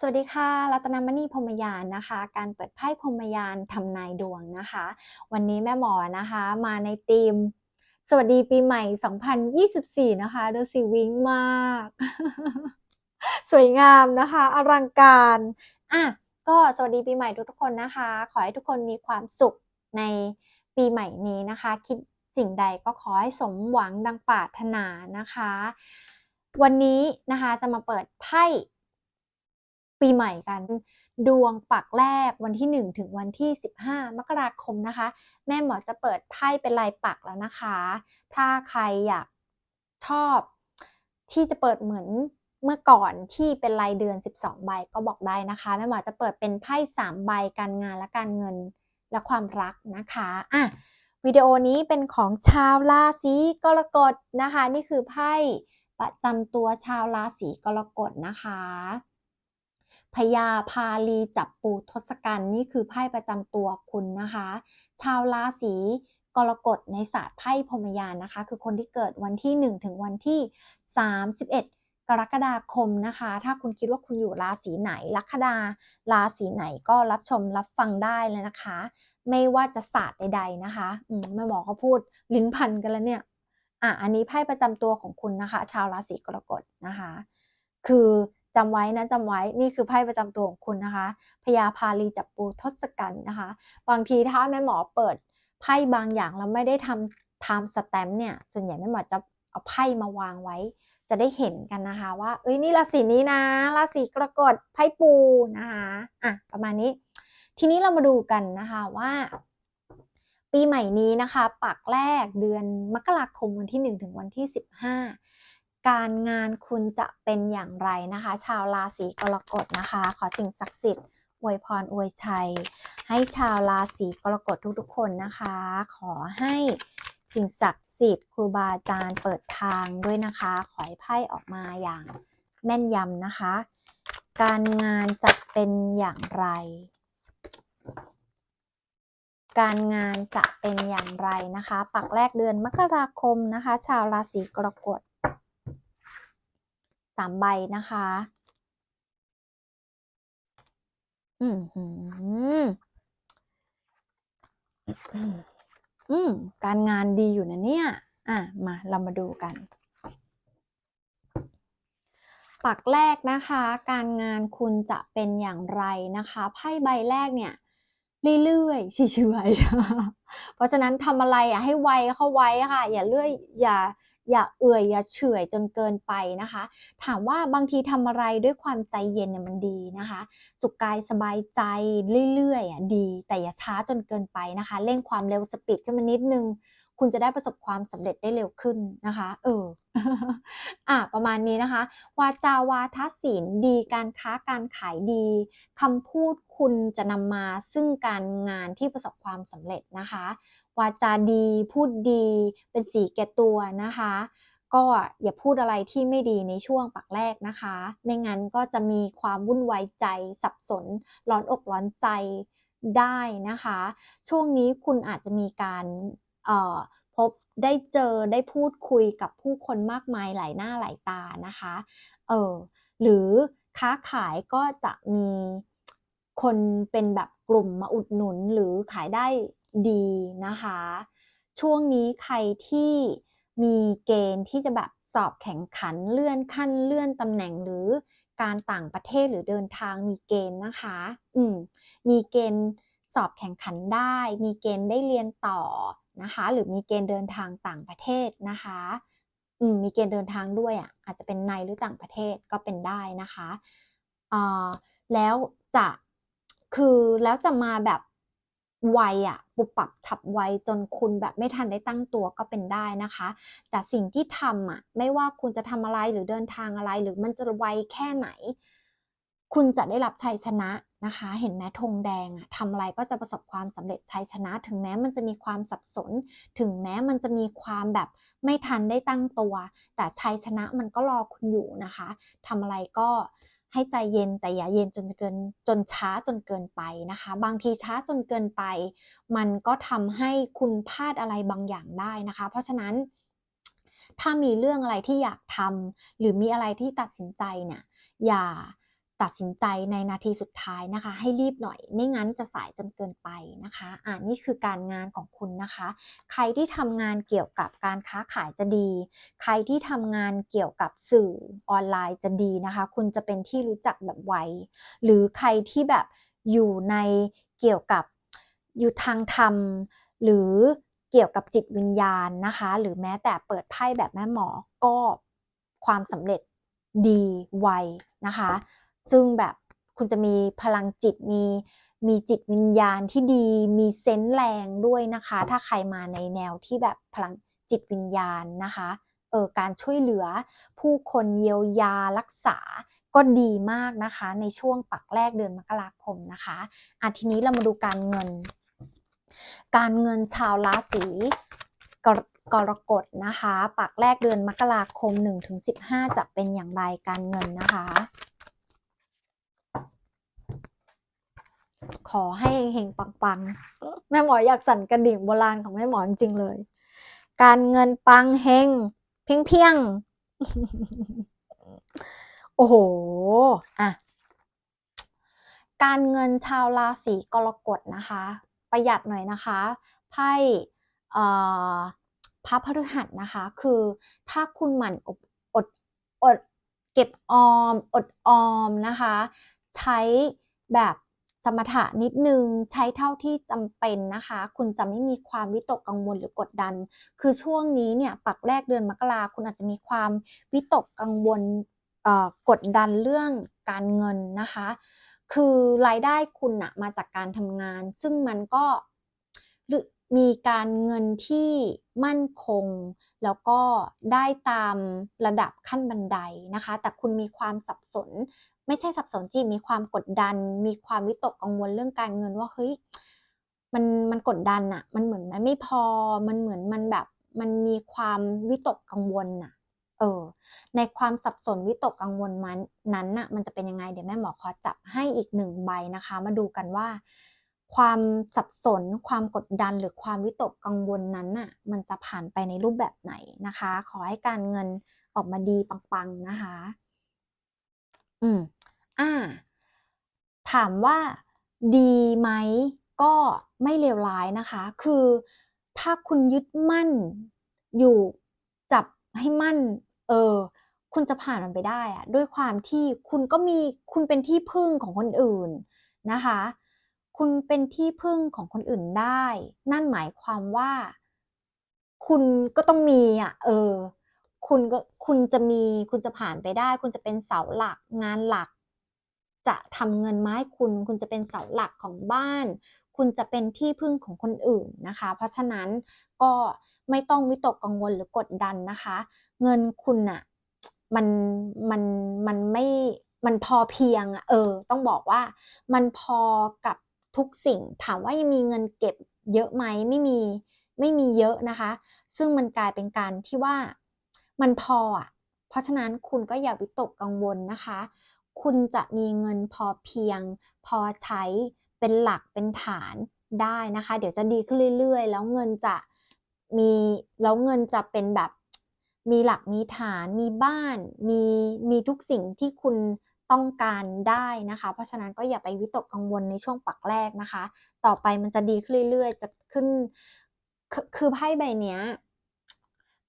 สวัสดีค่ะ รัตนมณีพรมยานนะคะ การเปิดไพ่พรมยานทำนายดวงนะคะ วันนี้แม่หมอนะคะ มาในธีม สวัสดีปีใหม่ 2024 นะคะดูสิวิ้งมาก สวยงามนะคะ อลังการอะก็สวัสดีปีใหม่ทุกๆคนนะคะ ขอให้ทุกคนมีความสุขในปีใหม่นี้นะคะ คิดสิ่งใดก็ขอให้สมหวังดังปรารถนานะคะ วันนี้นะคะจะมาเปิดไพ่ ปีใหม่กัน ดวงปักแรกวันที่ 1 ถึงวันที่ 15 มกราคมนะคะ แม่หมอจะเปิดไพ่เป็นลายปักแล้วนะคะ ถ้าใครอยากชอบที่จะเปิดเหมือนเมื่อก่อนที่เป็นรายเดือน 12 ใบก็บอกได้นะคะแม่หมอจะเปิดเป็นไพ่ 3 ใบการงานและการเงินและความรักนะคะอะวิดีโอนี้เป็นของชาวราศีกรกฎนะคะ นี่คือไพ่ประจำตัวชาวราศีกรกฎนะคะ พญาพาลีจับปูทศกัณฐ์นี่คือไพ่ประจำตัวคุณนะคะ ชาวราศีกรกฎในศาสตร์ไพ่พมยานนะคะ คือคนที่เกิดวันที่ 1 ถึงวันที่ 31 กรกฎาคมนะคะ ถ้าคุณคิดว่าคุณอยู่ราศีไหนลัคนาราศีไหนก็รับชมรับฟังได้เลยนะคะ ไม่ว่าจะศาสตร์ใด ๆนะคะแม่หมอเขาพูดลิ้นพันกันแล้วเนี่ยอะอันนี้ไพ่ประจำตัวของคุณนะคะ ชาวราศีกรกฎนะคะ คือ จำไว้นะจำไว้นี่คือไพ่ประจำตัวของคุณนะคะพญาพาลีจับปูทศกัณฐ์นะคะ บางทีถ้าแม่หมอเปิดไพ่บางอย่างแล้วไม่ได้ทำทำสแตมป์เนี่ย ส่วนใหญ่แม่หมอจะเอาไพ่มาวางไว้ จะได้เห็นกันนะคะว่า เอ้ยนี่ราศีนี้นะราศีกรกฎไพ่ปูนะคะอะประมาณนี้ ทีนี้เรามาดูกันนะคะว่า ปีใหม่นี้นะคะ ปักแรกเดือนมกราคมวันที่ 1 ถึงวันที่ 15 การงานคุณจะเป็นอย่างไรนะคะ ชาวราศีกรกฎนะคะ ขอสิ่งศักดิ์สิทธิ์อวยพรอวยชัย ให้ชาวราศีกรกฎทุกๆ คนนะคะ ขอให้สิ่งศักดิ์สิทธิ์ครูบาอาจารย์เปิดทางด้วยนะคะ ขอให้ไพ่ออกมาอย่างแม่นยำนะคะ การงานจะเป็นอย่างไร การงานจะเป็นอย่างไรนะคะ ปักแรกเดือนมกราคมนะคะ ชาวราศีกรกฎ สามใบนะคะ อืมอืมอืม การงานดีอยู่นะเนี่ย อะ มาเรามาดูกัน ปักแรกนะคะ การงานคุณจะเป็นอย่างไรนะคะไพ่ใบแรกเนี่ยเรื่อยๆเฉยๆเพราะฉะนั้นทำอะไรอะให้ไวเข้าไว้ค่ะ อย่าเลื่อยอย่า อย่าเอื่อยอย่าเฉื่อยจนเกินไปนะคะ ถามว่าบางทีทำอะไรด้วยความใจเย็นเนี่ยมันดีนะคะ สุขกายสบายใจเรื่อยๆอะดี แต่อย่าช้าจนเกินไปนะคะ เร่งความเร็วสปีดขึ้นมานิดนึง คุณจะได้ประสบความสำเร็จได้เร็วขึ้นนะคะ เอออะประมาณนี้นะคะ วาจาวาทศิลดีการค้าการขายดีคำพูดคุณจะนำมาซึ่งการงานที่ประสบความสำเร็จนะคะ วาจาดีพูดดี เป็นสีแก่ตัวนะคะ ก็อย่าพูดอะไรที่ไม่ดีในช่วงปักแรกนะคะ ไม่งั้นก็จะมีความวุ่นวายใจสับสน ร้อนอกร้อนใจได้นะคะ ช่วงนี้คุณอาจจะมีการ พบได้เจอได้พูดคุยกับผู้คนมากมายหลายหน้าหลายตานะคะเออหรือค้าขายก็จะมีคนเป็นแบบกลุ่มมาอุดหนุนหรือขายได้ดีนะคะ ช่วงนี้ใครที่มีเกณฑ์ที่จะแบบสอบแข่งขันเลื่อนขั้นเลื่อนตำแหน่งหรือการต่างประเทศหรือเดินทางมีเกณฑ์นะคะ อืมมีเกณฑ์สอบแข่งขันได้ มีเกณฑ์ได้เรียนต่อ นะคะ หรือมีเกณฑ์เดินทางต่างประเทศนะคะอืมมีเกณฑ์เดินทางด้วยอะอาจจะเป็นในหรือต่างประเทศก็เป็นได้นะคะอ่าแล้วจะคือแล้วจะมาแบบไวอะปุบปับฉับไวจนคุณแบบไม่ทันได้ตั้งตัวก็เป็นได้นะคะ แต่สิ่งที่ทำอะไม่ว่าคุณจะทำอะไรหรือเดินทางอะไร หรือมันจะไวแค่ไหน คุณจะได้รับชัยชนะนะคะ เห็นไหมธงแดงอะทำอะไรก็จะประสบความสำเร็จชัยชนะ ถึงแม้มันจะมีความสับสน ถึงแม้มันจะมีความแบบไม่ทันได้ตั้งตัว แต่ชัยชนะมันก็รอคุณอยู่นะคะทำอะไรก็ให้ใจเย็นแต่อย่าเย็นจนเกินจนช้าจนเกินไปนะคะ บางทีช้าจนเกินไป มันก็ทำให้คุณพลาดอะไรบางอย่างได้นะคะ เพราะฉะนั้น ถ้ามีเรื่องอะไรที่อยากทำหรือมีอะไรที่ตัดสินใจเนี่ยอย่า ตัดสินใจในนาทีสุดท้ายนะคะ ให้รีบหน่อย ไม่งั้นจะสายจนเกินไปนะคะอ่านี่คือการงานของคุณนะคะ ใครที่ทำงานเกี่ยวกับการค้าขายจะดี ใครที่ทำงานเกี่ยวกับสื่อออนไลน์จะดีนะคะ คุณจะเป็นที่รู้จักแบบไวหรือใครที่แบบอยู่ในเกี่ยวกับอยู่ทางธรรม หรือเกี่ยวกับจิตวิญญาณนะคะ หรือแม้แต่เปิดไพ่แบบแม่หมอก็ความสำเร็จดีไวนะคะ ซึ่งแบบคุณจะมีพลังจิตมีมีจิตวิญญาณที่ดี มีเซนส์แรงด้วยนะคะ ถ้าใครมาในแนวที่แบบพลังจิตวิญญาณนะคะเออการช่วยเหลือผู้คนเยียวยารักษาก็ดีมากนะคะ ในช่วงปักแรกเดือนมกราคมนะคะอะทีนี้เรามาดูการเงิน การเงินชาวราศีกรกรกฎนะคะ ปักแรกเดือนมกราคม 1-15 จะเป็นอย่างไรการเงินนะคะ ขอให้เฮงปังๆ แม่หมออยากสั่นกระดิ่งโบราณของแม่หมอจริงเลย การเงินปังเฮงเพียงเพียงโอ้โห อะ การเงินชาวราศีกรกฎนะคะ ประหยัดหน่อยนะคะ ไพ่พระพฤหัสนะคะ คือถ้าคุณหมั่นอดอดอดเก็บออม อดออมนะคะ ใช้แบบ สมถะนิดนึงใช้เท่าที่จำเป็นนะคะ คุณจะไม่มีความวิตกกังวลหรือกดดัน คือช่วงนี้เนี่ยปักแรกเดือนมกราคุณอาจจะมีความวิตกกังวลกดดันเรื่องการเงินนะคะ คือรายได้คุณอะมาจากการทำงาน ซึ่งมันก็มีการเงินที่มั่นคง แล้วก็ได้ตามระดับขั้นบันไดนะคะ แต่คุณมีความสับสน ไม่ใช่สับสนจีมีความกดดัน มีความวิตกกังวลเรื่องการเงินว่าเฮ้ยมันมันกดดันอะมันเหมือนมันไม่พอมันเหมือนมันแบบมันมีความวิตกกังวลอะเออ ในความสับสนวิตกกังวลมันนั้นน่ะ มันจะเป็นยังไงเดี๋ยวแม่หมอขอจับให้อีกหนึ่งใบนะคะ มาดูกันว่า ความสับสน ความกดดันหรือความวิตกกังวลนั้นน่ะมันจะผ่านไปในรูปแบบไหนนะคะ ขอให้การเงินออกมาดีปังๆนะคะ อืมอ่า ถามว่าดีไหมก็ไม่เลวร้ายนะคะ คือถ้าคุณยึดมั่นอยู่จับให้มั่น เออ คุณจะผ่านมันไปได้อะด้วยความที่คุณก็มีคุณเป็นที่พึ่งของคนอื่นนะคะ คุณเป็นที่พึ่งของคนอื่นได้ นั่นหมายความว่า คุณก็ต้องมีอะ เออ คุณก็คุณจะมีคุณจะผ่านไปได้ คุณจะเป็นเสาหลักงานหลัก จะทำเงินไม้คุณ คุณจะเป็นเสาหลักของบ้าน คุณจะเป็นที่พึ่งของคนอื่นนะคะ เพราะฉะนั้นก็ไม่ต้องวิตกกังวลหรือกดดันนะคะ เงินคุณอะมันมันมันไม่มันพอเพียงอะเออ ต้องบอกว่ามันพอกับ ทุกสิ่ง ถามว่ายังมีเงินเก็บเยอะไหมไม่มีไม่มีเยอะนะคะ ซึ่งมันกลายเป็นการที่ว่ามันพออะเพราะฉะนั้นคุณก็อย่าวิตกกังวลนะคะ คุณจะมีเงินพอเพียง พอใช้เป็นหลักเป็นฐานได้นะคะ เดี๋ยวจะดีขึ้นเรื่อย ๆ แล้วเงินจะมีแล้วเงินจะเป็นแบบมีหลักมีฐานมีบ้าน มีมีทุกสิ่งที่คุณ ต้องการได้นะคะ เพราะฉะนั้นก็อย่าไปวิตกกังวลในช่วงปักแรกนะคะ ต่อไปมันจะดีขึ้นเรื่อยๆ จะขึ้น คือคือไพ่ใบเนี้ย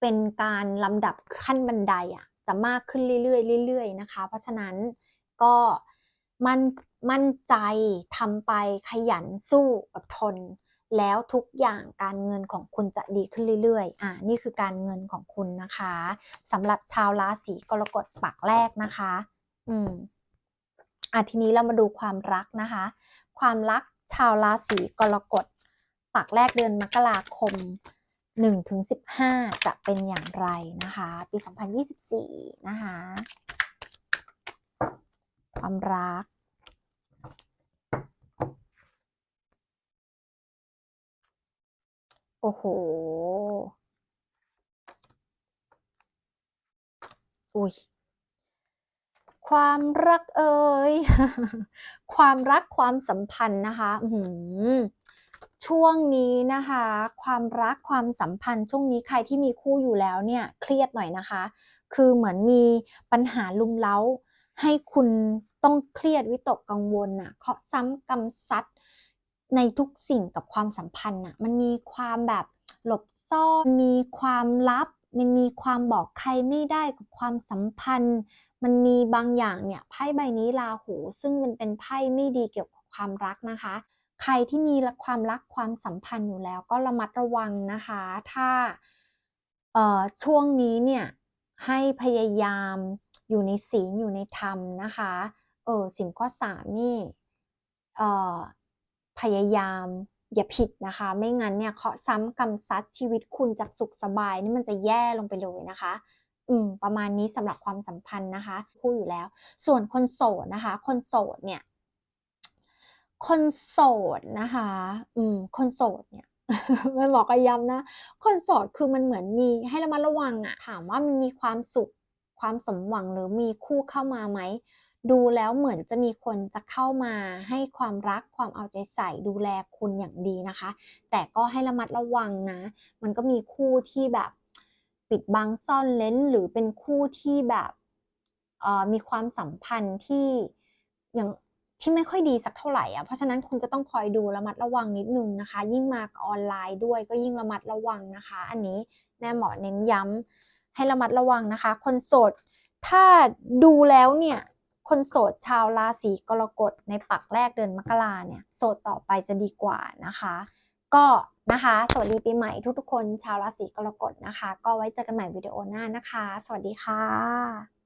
เป็นการลำดับขั้นบันไดอะจะมากขึ้นเรื่อยๆเรื่อยๆนะคะ เพราะฉะนั้นก็มั่นมั่นใจทำไปขยันสู้อดทน แล้วทุกอย่างการเงินของคุณจะดีขึ้นเรื่อยๆ อ่านี่คือการเงินของคุณนะคะสำหรับชาวราศีกรกฎปักแรกนะคะ อืมอะทีนี้เรามาดูความรักนะคะ ความรักชาวราศีกรกฎปักแรกเดือนมกราคม1ถึง15 จะเป็นอย่างไรนะคะ ปี 2024 นะคะ ความรัก โอ้โห อุ้ย ความรักเอ่ยความรักความสัมพันธ์นะคะอืช่วงนี้นะคะ ความรักความสัมพันธ์ ช่วงนี้ใครที่มีคู่อยู่แล้วเนี่ยเครียดหน่อยนะคะ คือเหมือนมีปัญหาลุมเล้า ให้คุณต้องเครียดวิตกกังวลน่ะเคาะซ้ำกรรมซัดในทุกสิ่งกับความสัมพันธ์น่ะมันมีความแบบหลบซ่อนมีความลับ มันมีความบอกใครไม่ได้กับความสัมพันธ์ มันมีบางอย่างเนี่ยไพ่ใบนี้ราหูซึ่งมันเป็นไพ่ไม่ดีเกี่ยวกับความรักนะคะ ใครที่มีความรักความสัมพันธ์อยู่แล้วก็ระมัดระวังนะคะ ถ้าเอ่อช่วงนี้เนี่ยให้พยายามอยู่ในศีลอยู่ในธรรมนะคะเออสิ่งข้อสามนี่เอ่อพยายาม อย่าผิดนะคะ ไม่งั้นเนี่ยเคาะซ้ำกรรมซัดชีวิตคุณจากสุขสบายนี่มันจะแย่ลงไปเลยนะคะ อืม ประมาณนี้สำหรับความสัมพันธ์นะคะ คู่อยู่แล้ว ส่วนคนโสดนะคะ คนโสดเนี่ย คนโสดนะคะ อืม คนโสดเนี่ยม่หมอก็ย้ำนะ คนโสดคือมันเหมือนมีให้ระมัดระวังอะถามว่ามันมีความสุขความสมหวังหรือมีคู่เข้ามาไหม ดูแล้วเหมือนจะมีคนจะเข้ามาให้ความรักความเอาใจใส่ดูแลคุณอย่างดีนะคะ แต่ก็ให้ระมัดระวังนะ มันก็มีคู่ที่แบบปิดบังซ่อนเล้นหรือเป็นคู่ที่แบบมีความสัมพันธ์ที่อย่างที่ไม่ค่อยดีสักเท่าไหร่อะ เพราะฉะนั้นคุณก็ต้องคอยดูระมัดระวังนิดนึงนะคะ ยิ่งมาออนไลน์ด้วยก็ยิ่งระมัดระวังนะคะ อันนี้แม่หมอเน้นย้ำให้ระมัดระวังนะคะ คนโสดถ้าดูแล้วเนี่ย คนโสดชาวราศีกรกฎในปักแรกเดือนมกราเนี่ยโสดต่อไปจะดีกว่านะคะ ก็นะคะสวัสดีปีใหม่ทุกๆคนชาวราศีกรกฎนะคะ ก็ไว้เจอกันใหม่วิดีโอหน้านะคะ สวัสดีค่ะ